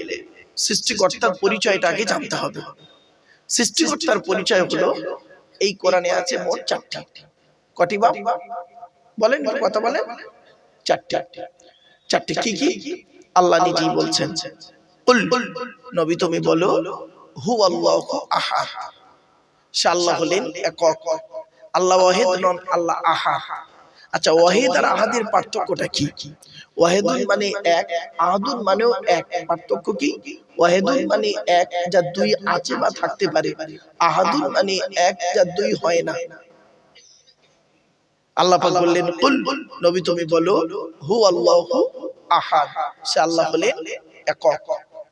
এলে সৃষ্টিকর্তার পরিচয়টা আগে জানতে হবে। সৃষ্টিকর্তার পরিচয় হলো এই কোরআনে আছে মোট চারটি। কটি বাপ বলেন কথা বলেন। চারটি। চারটি কি কি? আল্লাহ নিজেই বলছেন। নবী তুমি বলো হু আল্লাহ আহাদ। সে আল্লাহ হলেন একক। আল্লাহ ওয়াহিদ নন আল্লাহ আহাদ। আচ্ছা ওয়াহিদ আর আহাদের পার্থক্যটা কি? ওয়াহিদুন মানে এক আহাদুন মানেও এক পার্থক্য কি? ওয়াহিদুন মানে এক যা দুই আছে বা থাকতে পারে। আহাদুন মানে এক যা দুই হয় না। আল্লাহ পাক বললেন কুল নবী তুমি বলো হু আল্লাহু আহাদ। সে আল্লাহ হলেন একক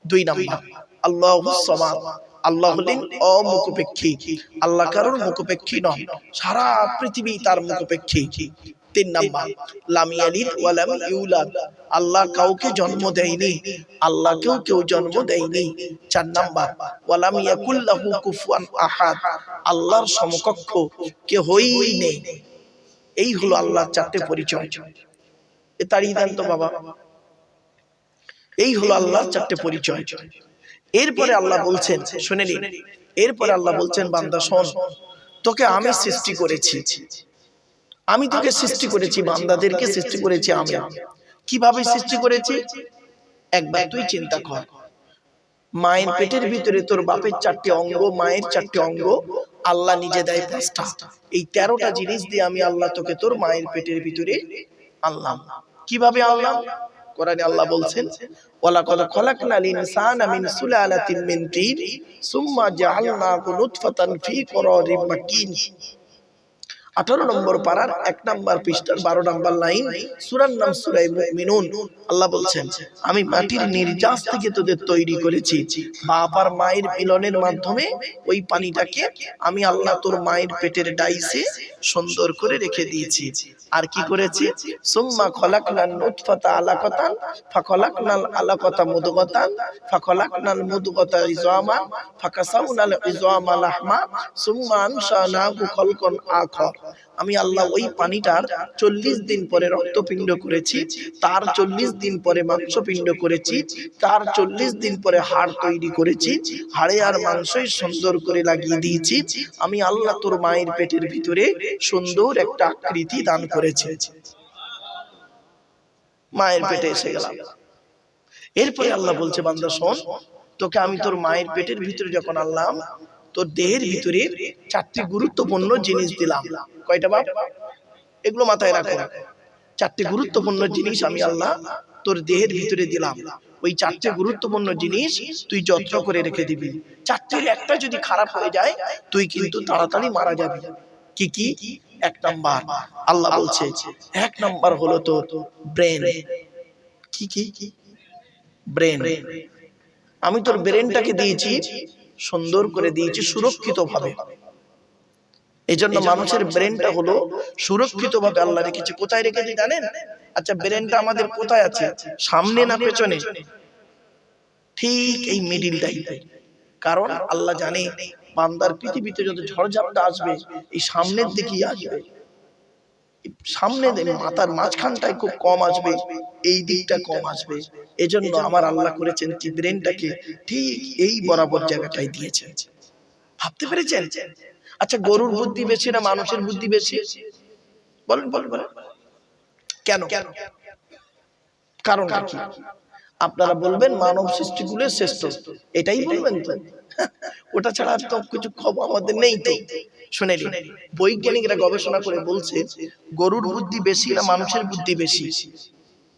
দুই নাম্বার। আল্লাহু সামাদ। আল্লাহ হলেন অমুখপেক্ষী। আল্লাহ কারোর মুখপেক্ষী নয়। সারা পৃথিবী তার মুখপেক্ষী। তিন নাম্বার, লাম ইয়ালিদ ওয়া লাম ইউলাদ। আল্লাহ কাউকে জন্ম দেয়নি, আল্লাহকেও কেউ জন্ম দেয়নি। চার নাম্বার, ওয়ালাম ইয়াকুল লাহু কুফুয়ান আহাদ। আল্লাহর সমকক্ষ কেহই নেই। এই হলো আল্লাহর চারটে পরিচয়। এ তাড়িয়ে দেন তো বাবা। এই হলো আল্লাহর চারটে পরিচয়। এরপরে আল্লাহ বলছেন, শুনে নিন এরপরে আল্লাহ বলছেন, বান্দা, শোন, তোকে আমি সৃষ্টি করেছি। আমি তোকে সৃষ্টি করেছি বান্দাদেরকে সৃষ্টি করেছি আমি কীভাবে সৃষ্টি করেছি? একবার তুই চিন্তা কর। মায়ের পেটের ভিতরে তোর বাপের চারটি অঙ্গ মায়ের চারটি অঙ্গ আল্লাহ নিজে দেয় পাঁচটা। এই তেরোটা জিনিস দিয়ে আমি আল্লাহ তোকে তোর মায়ের পেটের ভিতরে আল্লাহ। কীভাবে আল্লাহ? কোরআনে আল্লাহ বলছেন ওয়ালাকাদ খলাকনাল ইনসানা মিন সুলালাতিন মিন তিন সুম্মা জাআলনাহু নুতফাতান ফি করারিম মাকিন। আঠারো নম্বর পাড়ার এক নম্বর পৃষ্ঠার বারো নাম্বার লাইন, সুরার নাম সুরাই মিনুন আল্লাহ বলছেন, আমি মাটির নির্যাস থেকে তোদের তৈরি করেছি। বাপ আর মায়ের মিলনের মাধ্যমে ওই পানিটাকে আমি আল্লাহ তোর মায়ের পেটের ডাইসে সুন্দর করে রেখে দিয়েছি। আর কি করেছি? সুম্মা খলাকনাল নুতফাতা আলাকাতান, ফাখলাকনাল আলাকাতা মুদগাতান, ফাখলাকনাল মুদগাতা ইজামান ফাকাসাউনাল ইজামা লাহমা, সুম্মা আনশানাহু খলকন আখর। আমি আল্লাহ ওই পানিটার চল্লিশ দিন পরে রক্তপিণ্ড করেছি, তার চল্লিশ দিন পরে মাংসপিণ্ড করেছি, তার চল্লিশ দিন পরে হাড় তৈরি করেছি, হাড়ে আর মাংসই সুন্দর করে লাগিয়ে দিয়েছি। আমি আল্লাহ তোর মায়ের পেটের ভিতরে সুন্দর একটা আকৃতি দান করেছে। মায়ের পেটে এসে গেলাম। এরপরে আল্লাহ বলছে, বান্দা শোন, তোকে আমি তোর মায়ের পেটের ভিতরে যখন আনলাম তোর দেহের ভিতরে চারটি গুরুত্বপূর্ণ জিনিস দিলাম। কয়টা বাপ? এগুলো মাথায় রাখো। চারটি গুরুত্বপূর্ণ জিনিস আমি আল্লাহ তোর দেহের ভিতরে দিলাম। ওই চারটে গুরুত্বপূর্ণ জিনিস তুই যত্ন করে রেখে দিবি। চারটির একটা যদি খারাপ হয়ে যায়, তুই কিন্তু তাড়াতাড়ি মারা যাবি। কি কি? এক নাম্বার, আল্লাহ বলছে, এক নাম্বার হলো তোর ব্রেন। কি কি? ব্রেন। আমি তোর ব্রেনটাকে দিয়েছি সুন্দর করে দিয়েছি সুরক্ষিত ভাবে এই জন্য মানুষের ব্রেনটা হলো সুরক্ষিত ভাবে আল্লাহ রেখেছে। কোথায় রেখেছে জানেন? আচ্ছা ব্রেনটা আমাদের কোথায় আছে? সামনে না পেছনে? ঠিক এই মিডিলটাই কারণ আল্লাহ জানে বান্দার পৃথিবীতে যত ঝড়ঝাপটা আসবে এই সামনের দিকেই আসবে। সামনে মাথার মাঝখানটায় খুব কম আসবে এই দিকটা কম আসবে। এজন্য আমার আল্লাহ করেছেন কি ব্রেনটাকে ঠিক এই বরাবর জায়গাটাই দিয়েছেন। ভাবতে পেরেছেন? আচ্ছা গরুর বুদ্ধি বেশি না মানুষের বুদ্ধি বেশি? বলেন বলেন বলেন। কেন? কারণ কি? আপনারা বলবেন মানব সৃষ্টিগুলোর শ্রেষ্ঠ। এটাই বলবেন তো? ওটা ছাড়া আর তো কিছু খবর আমাদের নেই তো। শুনে বৈজ্ঞানিকরা গবেষণা করে বলছে, গরুর বুদ্ধি বেশি না মানুষের বুদ্ধি বেশি।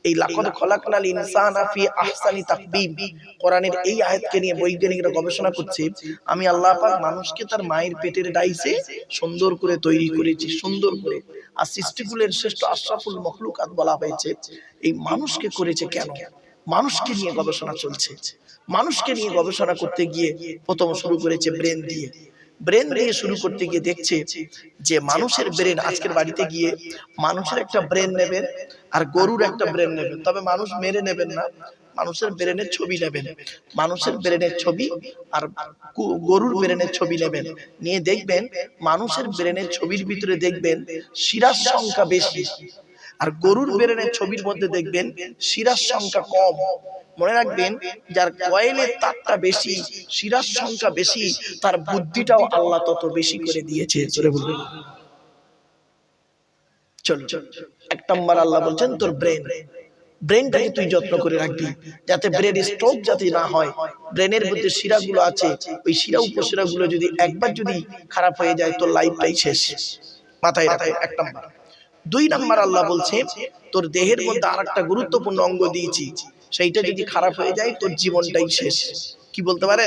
এই লাকদ খলাকনাল ইনসানা ফি আহসানি তাকবীম কোরআনের এই আয়াতকে নিয়ে বৈজ্ঞানিকরা গবেষণা করছে, আমি আল্লাহ পাক মানুষকে তার মায়ের পেটের ডাইসে সুন্দর করে তৈরি করেছি, সুন্দর করে। আর সৃষ্টিকুলের শ্রেষ্ঠ আশরাফুল মখলুকাত বলা হয়েছে, এই মানুষকে করেছে কেন? মানুষকে নিয়ে গবেষণা চলছে। মানুষকে নিয়ে গবেষণা করতে গিয়ে প্রথম শুরু করেছে ব্রেন দিয়ে। ব্রেন দিয়ে শুরু করতে গিয়ে দেখছে যে মানুষের ব্রেন আজকের বাড়িতে গিয়ে মানুষের একটা ব্রেন নেবেন আর গরুর একটা ব্রেন নেবেন। তবে মানুষ মেরে নেবেন না মানুষের ব্রেনের ছবি নেবেন। মানুষের ব্রেনের ছবি আর গরুর ব্রেনের ছবি নেবেন। নিয়ে দেখবেন মানুষের ব্রেনের ছবির ভিতরে দেখবেন শিরার সংখ্যা বেশি। আর গরুর বেরেনের ছবির মধ্যে দেখবেন শিরার সংখ্যা কম। মনে রাখবেন, যার কয়েলের তাপটা বেশি, শিরার সংখ্যা বেশি, তার বুদ্ধিটাও আল্লাহ তত বেশি করে দিয়েছে। চলে বলবেন চল, এক নম্বর আল্লাহ বলছেন, তোর ব্রেন। ব্রেনটাকে তুই যত্ন করে রাখবি, যাতে ব্রেন স্ট্রোক যাতে না হয়। ব্রেনের মধ্যে শিরাগুলো আছে, ওই শিরা উপশিরাগুলো যদি একবার যদি খারাপ হয়ে যায়, তোর লাইফটাই শেষ। মাথায় রাখো, এক নম্বর। দুই নাম্বার আল্লাহ বলছে, তোর দেহের মধ্যে আর একটা গুরুত্বপূর্ণ অঙ্গ দিয়েছি। সেইটা যদি খারাপ হয়ে যায়, তোর জীবনটাই শেষ। কি বলতে পারে?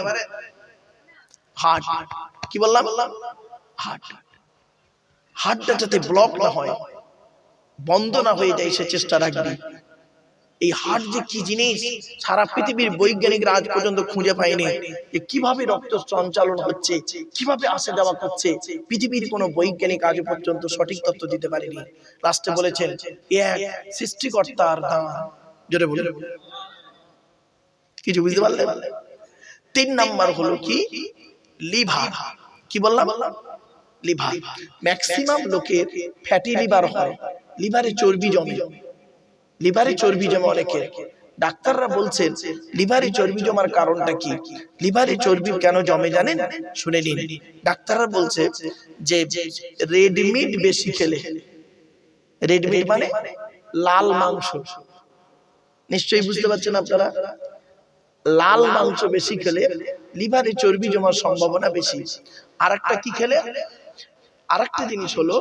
হার্ট কি বললাম? হার্ট হার্টটা যাতে ব্লক না হয় বন্ধ না হয়ে যায় সে চেষ্টা রাখবি। এই হার্ট যে কি জিনিস, সারা পৃথিবীর বৈজ্ঞানিকরা আজ পর্যন্ত খুঁজে পায়নি যে কীভাবে রক্ত সঞ্চালন হচ্ছে, কীভাবে আসা যাওয়া করছে, পৃথিবীর কোনো বৈজ্ঞানিক আজ পর্যন্ত সঠিক তথ্য দিতে পারেনি। লাস্টে বলেছেন এক সৃষ্টিকর্তার দান। জোরে বলে কিছু বুঝতে পারলেন? তিন নাম্বার হলো কি? লিভার। কি বললাম? লিভার। ম্যাক্সিমাম লোকের ফ্যাটি লিভার হয়, লিভারে চর্বি জমে। লিভারে চর্বি জমা অনেকের। ডাক্তাররা বলছেন লিভারে চর্বি জমার কারণটা কি? লিভারে চর্বি কেন জমে জানেন? শুনে নিন ডাক্তাররা বলছে যে রেড মিট বেশি খেলে। রেড মিট মানে লাল মাংস। নিশ্চয়ই বুঝতে পারছেন আপনারা? লাল মাংস বেশি খেলে লিভারে চর্বি জমার সম্ভাবনা বেশি। আর একটা কি খেলে? আর একটা জিনিস হলো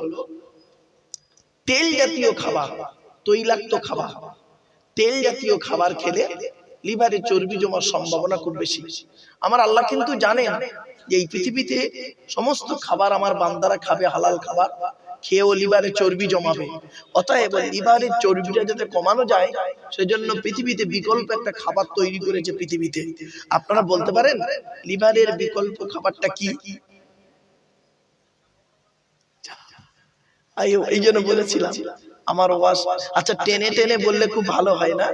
তেল জাতীয় খাবার। তৈলাক্ত খাবার। তেল জাতীয় খাবার খেলে লিভারে চর্বি জমার সম্ভাবনা খুব বেশি। আমার আল্লাহ কিন্তু জানেন যে এই পৃথিবীতে সমস্ত খাবার আমার বান্দারা খাবে, হালাল খাবার, খেয়েও লিভারে চর্বি জমাবে। অতএব লিভারের চর্বিটা যাতে কমানো যায়, সেজন্য পৃথিবীতে বিকল্প একটা খাবার তৈরি করেছে পৃথিবীতে। আপনারা বলতে পারেন, লিভারের বিকল্প খাবারটা কি? এই জন্য বলেছিলাম। আমার ওয়াজ। আচ্ছা টেনে টেনে বললে খুব ভালো হয় না?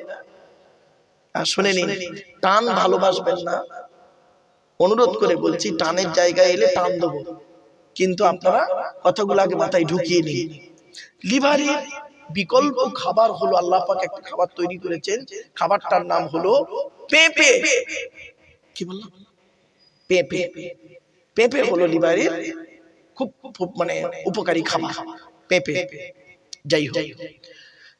শুনে নিন, টান ভালোবাসবেন না। অনুরোধ করে বলছি, টানের জায়গায় এলে টান দেবো। কিন্তু আপনারা কথাগুলো আগে মাথায় ঢুকিয়ে নিন। লিভারের বিকল্প খাবার হলো আল্লাহ পাক একটা খাবার তৈরি করেছেন। খাবারটার নাম হলো পেঁপে। কি বললাম? পেঁপে। পেঁপে হলো লিভারের খুব খুব মানে উপকারী খাবার। পেঁপে। যাই হোক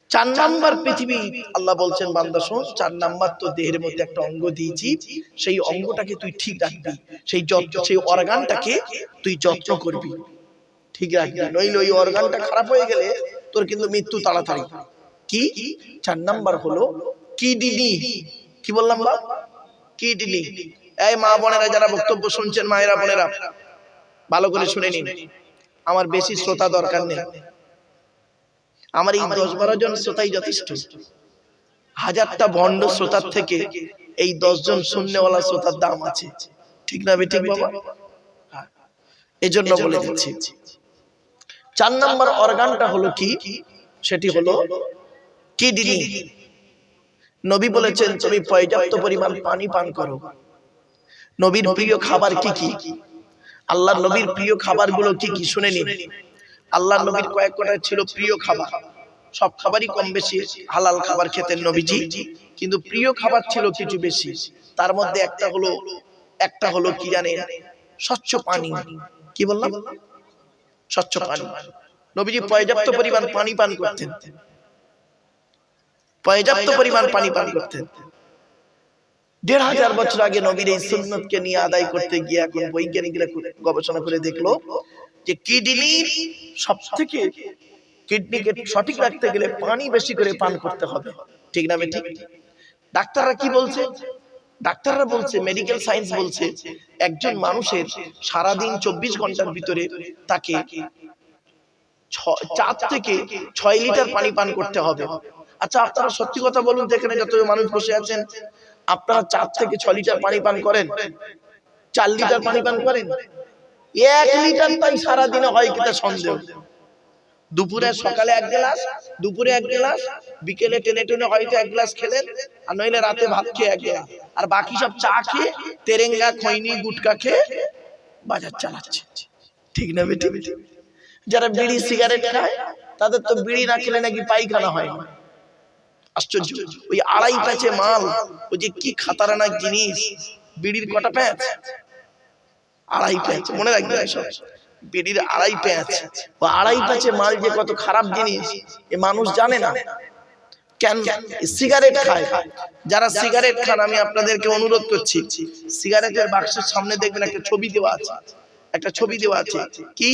চার নাম্বার পৃথিবী, আল্লাহ বলছেন, বান্দা, শোন, চার নাম্বার তো দেহের মধ্যে একটা অঙ্গ দিয়েছি, সেই অঙ্গটাকে তুই ঠিক রাখবি, সেই যত্ন সেই অর্গানটাকে তুই যত্ন করবি। ঠিক রাখবি, নইলে ওই অর্গানটা খারাপ হয়ে গেলে তোর কিন্তু মৃত্যু তাড়াতাড়ি। কি? চার নাম্বার হলো কিডনি। কি বললাম বা কিডনি। এই মা বোনেরা যারা বক্তব্য শুনছেন, মায়েরা বোনেরা, ভালো করে শুনে নিন। আমার বেশি শ্রোতা দরকার নেই। আমার এই দশ বারো জন শ্রোতাই যথেষ্ট। হাজারটা বন্ড শ্রোতার থেকে এই দশ জন শূন্যওয়ালা শ্রোতার দাম আছে। ঠিক না বেঠিক বাবা? এই জন্য বলে দিচ্ছি। চার নম্বর অর্গানটা হলো কি? সেটি হলো কিডনি। নবী বলেছেন তুমি পর্যাপ্ত পরিমাণ পানি পান করো। নবীর প্রিয় খাবার কি কি? আল্লাহ নবীর প্রিয় খাবারগুলো কি কি শুনে নিন। আল্লাহ নবীর কয়েক কটা ছিল প্রিয় খাবার। সব খাবারই কম বেশি হালাল খাবার খেতেন নবীজি। কিন্তু প্রিয় খাবার ছিল কিছু বেশি। তার মধ্যে একটা হলো একটা হলো কি জানেন স্বচ্ছ পানি। কি বললাম? স্বচ্ছ পানি। নবীজি পর্যাপ্ত পরিমাণ পানি পান করতেন। পর্যাপ্ত পরিমাণ পানি পান করতেন। দেড় হাজার বছর আগে নবীর এই সুন্নতকে নিয়ে আদায় করতে গিয়ে এখন বৈজ্ঞানিকরা গবেষণা করে দেখল যে কিডনির সব থেকে কিডনিকে সঠিক রাখতে গেলে পানি বেশি করে পান করতে হবে। ঠিক না ঠিক ডাক্তাররা কি বলছে? ডাক্তাররা বলছে মেডিকেল সায়েন্স বলছে, একজন মানুষের সারাদিন চব্বিশ ঘণ্টার ভিতরে তাকে চার থেকে ছয় লিটার পানি পান করতে হবে। আচ্ছা আপনারা সত্যি কথা বলুন তো এখানে যত মানুষ বসে আছেন, আপনারা চার থেকে ছ লিটার পানি পান করেন? চার লিটার পানি পান করেন? এক লিটার তাই সারাদিনে হয় কিনা সন্দেহ? দুপুরে সকালে এক গ্লাস দুপুরে এক গ্লাস বিকেলে টেনে টেনে হয়তো এক গ্লাস খেলেন আর নইলে রাতে ভাত খেয়ে এক গ্লাস। আর বাকি সব চা খেয়ে তেরেঙ্গা খৈনি গুটকা খেয়ে বাজার চালাচ্ছে। ঠিক না বেটি যারা বিড়ি সিগারেট খায় তাদের তো বিড়ি না খেলে নাকি পায়খানা হয়। না আশ্চর্য। ওই আড়াই প্যাচে মাল ওই যে কি খাতারানাক জিনিস বিড়ির কটা প্যাচ? আড়াই প্যাঁচ মনে রাখবে সব। বিড়ির আড়াই প্যাঁচ। বা আড়াই প্যাঁচে মাল যে কত খারাপ জিনিস এ মানুষ জানে না। কেন? সিগারেট খায়। যারা সিগারেট খান আমি আপনাদেরকে অনুরোধ করছি। সিগারেটের বাক্সের সামনে দেখবেন একটা ছবি দেওয়া আছে। একটা ছবি দেওয়া আছে। কি?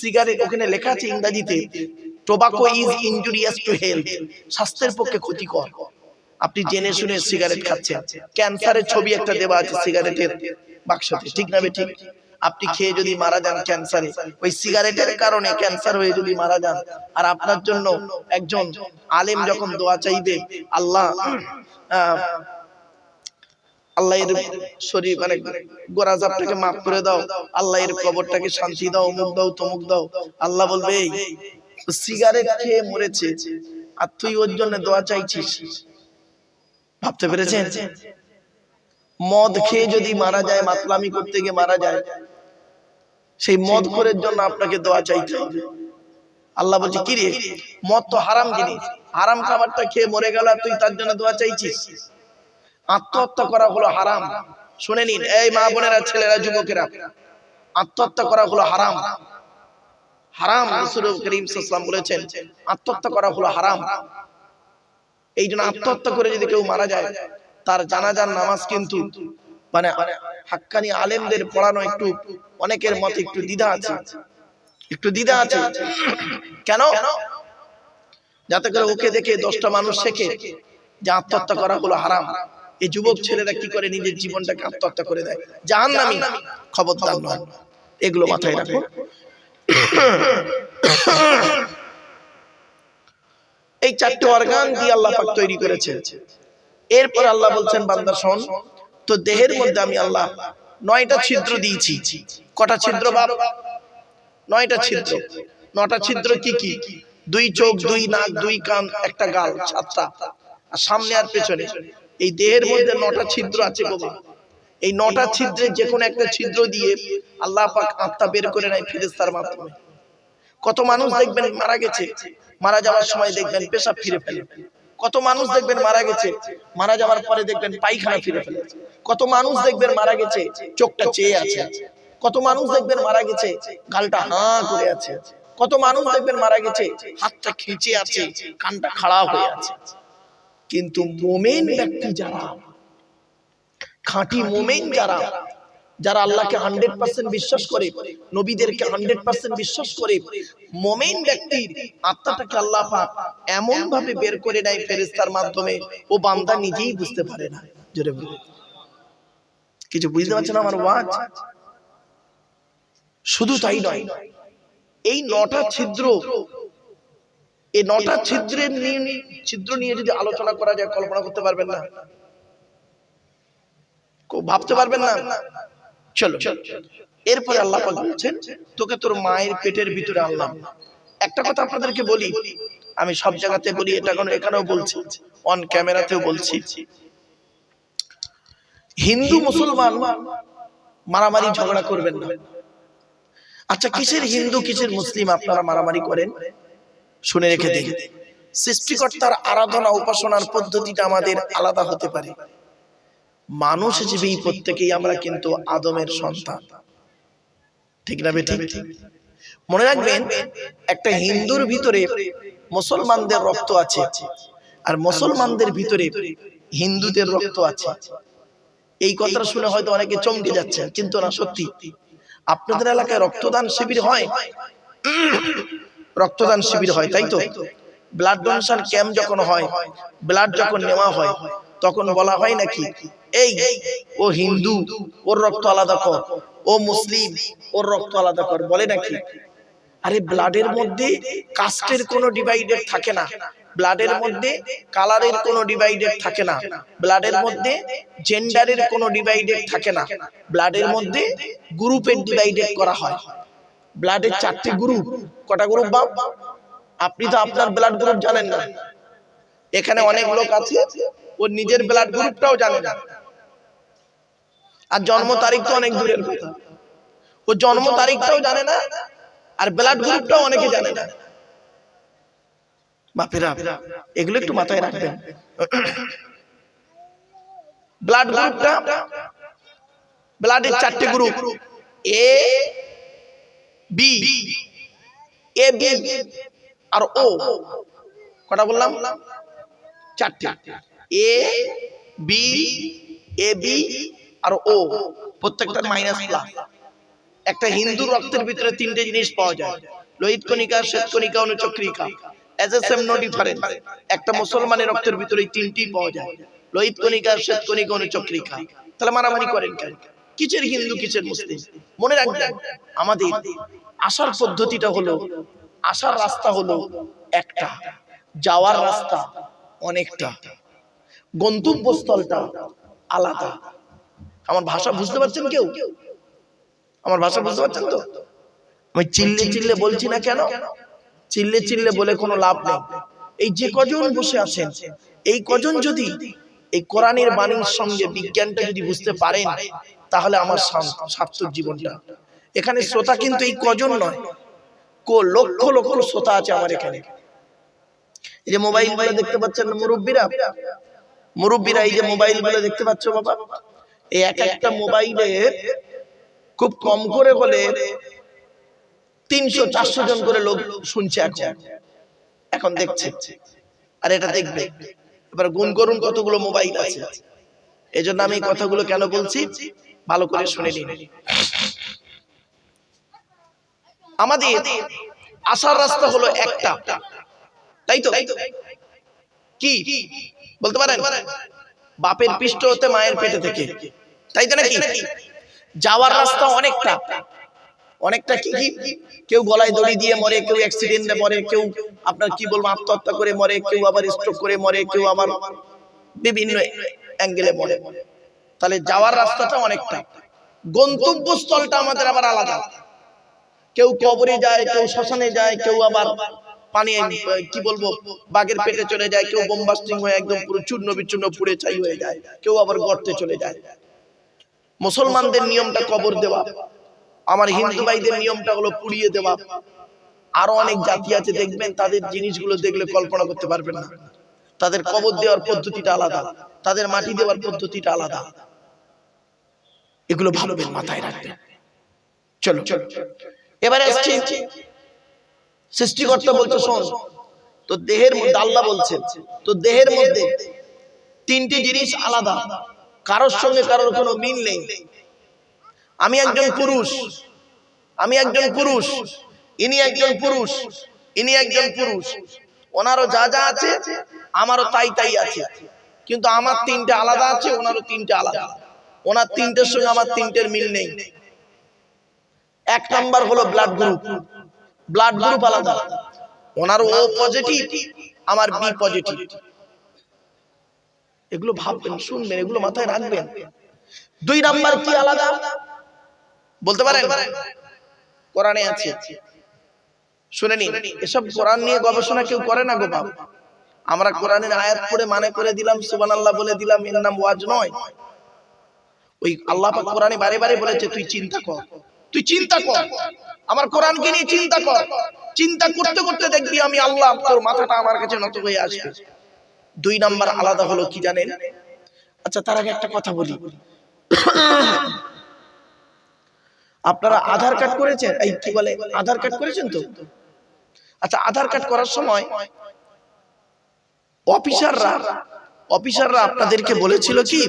সিগারেট ওখানে লেখা আছে ইংরেজিতে tobacco is injurious to health স্বাস্থ্যের পক্ষে ক্ষতিকর। আপনি জেনে শুনে সিগারেট খাচ্ছেন। ক্যান্সারের ছবি একটা দেওয়া আছে সিগারেটের। বাক্সতে ঠিক না ঠিক আপনি খেয়ে যদি মারা যান ক্যান্সারে, ওই সিগারেটের কারণে ক্যান্সার হয়ে যদি মারা যান, আর আপনার জন্য একজন আলেম যখন দোয়া চাইবে, আল্লাহ আল্লাহ শরীর মানে গোরাজাবটাকে মাফ করে দাও, আল্লাহ এর কবরটাকে শান্তি দাও, অমুক দাও, তমুক দাও। আল্লাহ বলবে সিগারেট খেয়ে মরেছে, আর তুই ওর জন্য দোয়া চাইছিস? ভাবতে পেরেছেন? মদ খেয়ে যদি মারা যায় মাতলামি করতে গিয়ে মারা যায় সেই মদ করের জন্য আপনাকে দোয়া চাইতে হবে। আল্লাহ বলছে কি রে মদ তো হারাম জিনিস। হারাম খাবারটা খেয়ে মরে গেল আর তুই তার জন্য দোয়া চাইছিস? আত্মহত্যা করা হলো হারাম। শুনে নিন এই মা বোনেরা ছেলেরা যুবকেরা আত্মহত্যা করা হলো হারাম। হারাম। রাসূল করিম সাল্লাল্লাহু বলেছেন আত্মহত্যা করা হলো হারাম। এই জন্য আত্মহত্যা করে যদি কেউ মারা যায় তার জানাজার নামাজ কিন্তু মানে হাক্কানি আলেমদের পড়ানো একটু অনেকের মতে একটু দ্বিধা আছে। একটু দ্বিধা আছে। কেন? যাতে করে ওকে দেখে দশটা মানুষ শেখে যে আত্মহত্যা করা হলো হারাম। এই যুবক ছেলেরা কি করে নিজের জীবনটাকে আত্মহত্যা করে দেয়? জাহান নামি খবরদার নয়। এগুলো মাথায় রাখো। এই চারটি অর্গান দিয়ে আল্লাহ পাক তৈরি করেছেন এরপর আল্লাহ বলছেন বান্দা শোন তো দেহের মধ্যে আমি আল্লাহ নয়টা ছিদ্র দিয়েছি। কটা ছিদ্র বাপ? নয়টা ছিদ্র। নটা ছিদ্র কি কি? দুই চোখ দুই নাক দুই কান একটা গাল সাতটা আর সামনে আর পেছনে। এই দেহের মধ্যে নটা ছিদ্র আছে বাবা এই নটা ছিদ্রে যে কোনো একটা ছিদ্র দিয়ে আল্লাহ পাক আত্মা বের করে নেয় ফেরেস্তার মাধ্যমে। কত মানুষ দেখবেন মারা গেছে মারা যাওয়ার সময় দেখবেন পেশাব ফিরে ফেলে। কত মানুষ দেখবেন মারা গেছে, মারা যাওয়ার পরে দেখবেন পায়খানা ফিরে ফেলেছে। কত মানুষ দেখবেন মারা গেছে, চোখটা চেয়ে আছে। কত মানুষ দেখবেন মারা গেছে, গালটা হাঁ করে আছে। কত মানুষ দেখবেন মারা গেছে, হাতটা খিঁচে আছে, কানটা খাড়া হয়ে আছে। কিন্তু মোমেন ব্যক্তি যারা, খাঁটি মোমেন যারা যারা আল্লাহকে হান্ড্রেড পার্সেন্ট বিশ্বাস করে নবীদেরকে হান্ড্রেড পার্সেন্ট বিশ্বাস করে মোমেন ব্যক্তির আত্মাটাকে আল্লাহ পাক এমন ভাবে বের করে নেয় ফেরেস্তার মাধ্যমে ও বান্দা নিজেই বুঝতে পারে না। জোরে বলে কিছু বুঝতে পারছেন আমার ওয়াজ? শুধু তাই নয় এই নটা ছিদ্র এই নটা ছিদ্রের নিয়ে ছিদ্র নিয়ে যদি আলোচনা করা যায় কল্পনা করতে পারবেন না। ভাবতে পারবেন না। চলো। এরপরে আল্লাহ পাক বলছেন তোকে তোর মায়ের পেটের ভিতরে আনলাম। একটা কথা আপনাদেরকে বলি আমি সব জায়গাতে বলি এটা কোনো এখানেও বলছি অন ক্যামেরাতেও বলছি। হিন্দু মুসলমান মারামারি ঝগড়া করবেন না। আচ্ছা কিসের হিন্দু কিসের মুসলিম আপনারা মারামারি করেন? শুনে রেখে দিন। সৃষ্টিকর্তার আরাধনা উপাসনার পদ্ধতিটা আমাদের আলাদা হতে পারে। মানুষ হিসেবেই প্রত্যেকেই আমরা কিন্তু আদমের সন্তান। ঠিক না বেঠিক? মনে রাখবেন একটা হিন্দুর ভিতরে মুসলমানদের রক্ত আছে আর মুসলমানদের ভিতরে হিন্দুদের রক্ত আছে। এই কথাটা শুনে হয়তো অনেকে চমকে যাচ্ছে কিন্তু না সত্যি। আপনাদের এলাকায় রক্তদান শিবির হয়। রক্তদান শিবির হয় তাই তো? ব্লাড ডোনেশন ক্যাম্প যখন হয় ব্লাড যখন নেওয়া হয় তখন বলা হয় নাকি, এই, ও হিন্দু, ওর রক্ত আলাদা কর, ও মুসলিম, ওর রক্ত আলাদা কর, বলে নাকি। আরে ব্লাডের মধ্যে কাস্টের কোনো ডিভাইডেড থাকে না। ব্লাডের মধ্যে কালারের কোনো ডিভাইডেড থাকে না। ব্লাডের মধ্যে জেন্ডারের কোনো ডিভাইডেড থাকে না। ব্লাডের মধ্যে গ্রুপের ডিভাইডেড করা হয়। ব্লাডের চারটি গ্রুপ কটা গ্রুপ বাপ? আপনি তো আপনার ব্লাড গ্রুপ জানেন না। এখানে অনেক লোক আছে, ওর নিজের ব্লাড গ্রুপটাও জানে না। আর জন্ম তারিখ তো অনেক দূরের কথা। ও জন্ম তারিখটাও জানে না, আর ব্লাড গ্রুপটাও অনেকে জানে না। বাপেরা, এগুলো একটু মাথায় রাখবেন। ব্লাড গ্রুপটা ব্লাডের চারটে group A B A B R O কটা বললাম? চারটে। এ, বি এ, বি আর ও। প্রত্যেকটার মাইনাস প্লাস একটা হিন্দু রক্তের ভিতরে তিনটে জিনিস পাওয়া যায়। লোহিত কণিকা, শ্বেত কণিকা, অনুচক্রিকা। সেম নো ডিফারেন্স একটা মুসলমানের রক্তের ভিতরে তিনটি পাওয়া যায়। লোহিত কণিকা, শ্বেত কণিকা, অনুচক্রিকা। তাহলে মারামারি করেন কেন? কিসের হিন্দু কিচের মুসলিম? মনে রাখবেন, আমাদের আসার পদ্ধতিটা হলো, আসার রাস্তা হলো একটা। যাওয়ার রাস্তা অনেকটা। গন্তব্যস্থলটা আলাদা। আমার ভাষা বুঝতে পারছেন কেউ? আমার ভাষা বুঝতে পারছেন তো? আমি চিল্লে চিল্লে বলছি না কেন? চিল্লে চিল্লে বলে কোনো লাভ নেই। এই যে কজন বসে আছেন, এই কজন যদি এই কোরআনের বাণীর সঙ্গে বিজ্ঞানটা যদি বুঝতে পারেন, তাহলে আমার সার্থক জীবনটা। এখানে শ্রোতা কিন্তু এই কজন নয়। লক্ষ লক্ষ শ্রোতা আছে আমার এখানে। এই যে মোবাইলগুলো দেখতে পাচ্ছেন মুরব্বীরা? মুরব্বীরা, এই যে মোবাইলগুলো দেখতে পাচ্ছ বাবা? এই এক একটা মোবাইলে খুব কম করে হলে তিনশো, চারশো জন করে লোক শুনছে এখন। এখন দেখছে। আর এটা দেখবে। এবার গুণ করুন কতগুলো মোবাইল আছে। এই জন্য আমি কথাগুলো কেন বলছি? ভালো করে শুনে নিন। আমাদের আসার রাস্তা হলো একটা। তাই তো? কি? বলতে পারেন? বাপের পৃষ্ঠ হতে মায়ের পেটে থেকে। তাই তো নাকি? যাওয়ার রাস্তা অনেকটা। অনেকটা। কি? কি? কেউ গলায় দড়ি দিয়ে মরে কেউ অ্যাক্সিডেন্টে মরে কেউ আপনার কি বলব আত্মহত্যা করে মরে কেউ আবার স্ট্রোক করে মরে কেউ আবার বিভিন্ন অ্যাঙ্গেলে মরে। তাহলে যাওয়ার রাস্তাটা অনেকটা। গন্তব্যস্থলটা আমাদের আবার আলাদা। কেউ কবরে যায় কেউ শ্মশানে যায় কেউ আবার পানি কি বলব বাঘের পেটে চলে যায় কেউ বোমবাস্টিং হয়ে একদম পুরো চূর্ণ বিচূর্ণ পুড়ে ছাই হয়ে যায় কেউ আবার গর্তে চলে যায়। মুসলমানদের নিয়মটা কবর দেওয়া। আমার হিন্দু ভাইদের নিয়মটা হলো পুড়িয়ে দেওয়া। আরও অনেক জাতি আছে দেখবেন তাদের জিনিসগুলো দেখলে কল্পনা করতে পারবেন না। তাদের কবর দেওয়ার পদ্ধতিটা আলাদা। তাদের মাটি দেওয়ার পদ্ধতিটা আলাদা। এগুলো ভালোবেন মাথায় রাখবেন। চলো। চলো এবারে আসছি সৃষ্টিকর্তা বলছে, শোন তো দেহের মধ্যে আল্লাহ বলছেন তো দেহের মধ্যে তিনটি জিনিস আলাদা, কারোর সঙ্গে কারোর কোনো মিল নেই। আমি একজন পুরুষ, আমি একজন পুরুষ, ইনি একজন পুরুষ, ইনি একজন পুরুষ। ওনারও যা যা আছে, আমারও তাই তাই আছে। কিন্তু আমার তিনটে আলাদা আছে, ওনারও তিনটে আলাদা। ওনার তিনটের সঙ্গে আমার তিনটের মিল নেই। এক নাম্বার হলো ব্লাড গ্রুপ ব্লাড গ্রুপ আলাদা। ওনার ও পজিটিভ আমার বি পজিটিভ এগুলো ভাববেন শুনবেন এগুলো মাথায় রাখবেন। দুই নাম্বার কি আলাদা? বলতে পারেন? কোরআনে আছে। শুনে নিন। এসব কোরআন নিয়ে গবেষণা কেউ করে না গো বাপ। আমরা কোরআনের আয়াত পড়ে মানে করে দিলাম সুবহানাল্লাহ বলে দিলাম এর নাম ওয়াজ নয়। ওই আল্লাহ কোরআনে বারে বারে বলেছে তুই চিন্তা কর। তুই চিন্তা কর। আমার কোরআনকে নিয়ে চিন্তা কর। চিন্তা করতে করতে দেখবি আমি আল্লাহ, তোর মাথাটা আমার কাছে নত হয়ে আসবে। দুই নাম্বার আলাদা হলো কি জানেন? আচ্ছা তার আগে একটা কথা বলি। আপনারা আধার কার্ড করেছেন? এই কি বলে? আধার কার্ড করেছেন তো? আচ্ছা আধার কার্ড করার সময় অফিসাররা অফিসাররা আপনাদেরকে বলেছিল কি?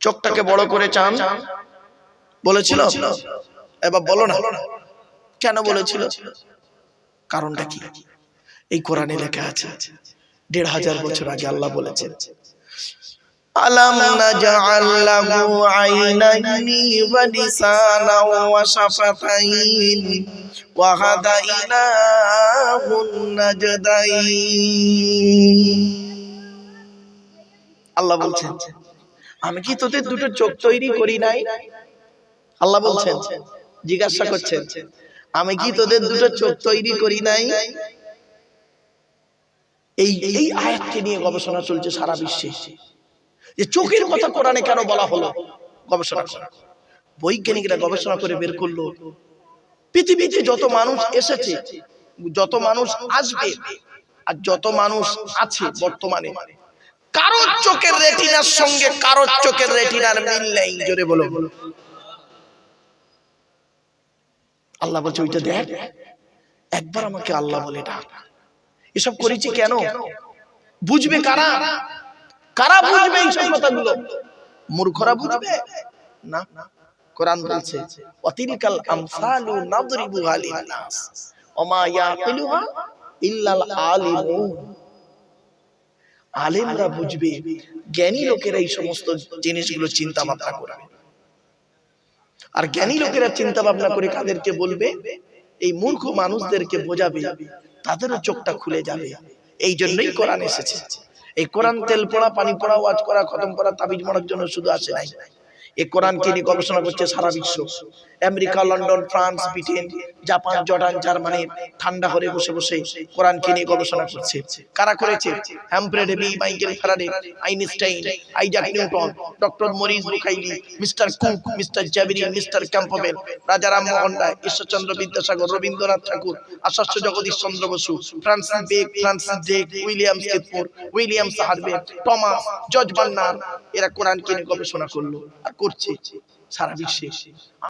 চোখটাকে বড় করে চান। বলেছিল? এবার বলো না। কেন বলেছিল? কারণটা কি? এই কোরআনে লেখা আছে দেড় হাজার বছর আগে আল্লাহ বলেছেন। আলাম লাহু আইনাইনি ওয়া লিসানা ওয়া শাফাতাইন ওয়া হাদাইনাহুন নাজদাইন। আল্লাহ বলছেন আমি কি তোদের দুটো চোখ তৈরি করি নাই? আল্লাহ বলছেন জিজ্ঞাসা করছেন আমি কি তোদের দুটো চোখ তৈরি করি নাই? এই এই আয়াতকে নিয়ে গবেষণা চলছে সারা বিশ্বে। যে চোখের কথা কোরআনে কেন বলা হলো? গবেষণা বৈজ্ঞানিকরা গবেষণা করে বের করল। পৃথিবীতে যত মানুষ এসেছে যত মানুষ আসবে আর যত মানুষ আছে বর্তমানে কারোর চোখের রেটিনার সঙ্গে কারোর চোখের রেটিনার মিল নেই জোরে বলো। বলো। আল্লাহ বলছে ওইটা দেখ একবার আমাকে আল্লাহ বলে ডাক। এসব করেছি কেন? বুঝবে কারা? কারা? বুঝবে এইসব কথাগুলো? মূর্খরা বুঝবে? না। কোরআন বলছে অতিরিকাল আমসালু নাদরিবু লিন-নাস ওমা ইয়াকিলুহা ইল্লাল আলিমুন। আলেমরা বুঝবে। জ্ঞানী লোকেরা এই সমস্ত জিনিসগুলো চিন্তা ভাবনা করবে। আর জ্ঞানী লোকেরা চিন্তা ভাবনা করে কাদেরকে বলবে, এই মূর্খ মানুষদেরকে বোঝাবে, তাদেরও চোখটা খুলে যাবে। এই জন্যই কোরআন এসেছে। এই কোরআন তেল পড়া, পানি পড়া, ওয়াজ করা, খতম করা, তাবিজ মারার জন্য শুধু আসে নাই। এই কোরআনকে নিয়ে গবেষণা করছে সারা বিশ্ব। America, London, France, Britain, Japan, Jordan, Germany, ঠান্ডা হরে বসে বসে কোরআনকে নিয়ে গবেষণা করছে? কারা করেছে? Humphry Davy Michael Faraday, Einstein, Isaac Newton, doctor Maurice Bucaille mister Cook, mister Jabiri mister Campbell Rajaram Mohan Roy Ishwarchandra Vidyasagar, Rabindranath Tagore Acharya Jagadish Chandra Bose, Francis Beck Francis Drake William কেতপুর William Harvey Thomas, George Bernard, এরা কোরআনকে নিয়ে গবেষণা করল? আর করছে সারা বিশ্বে।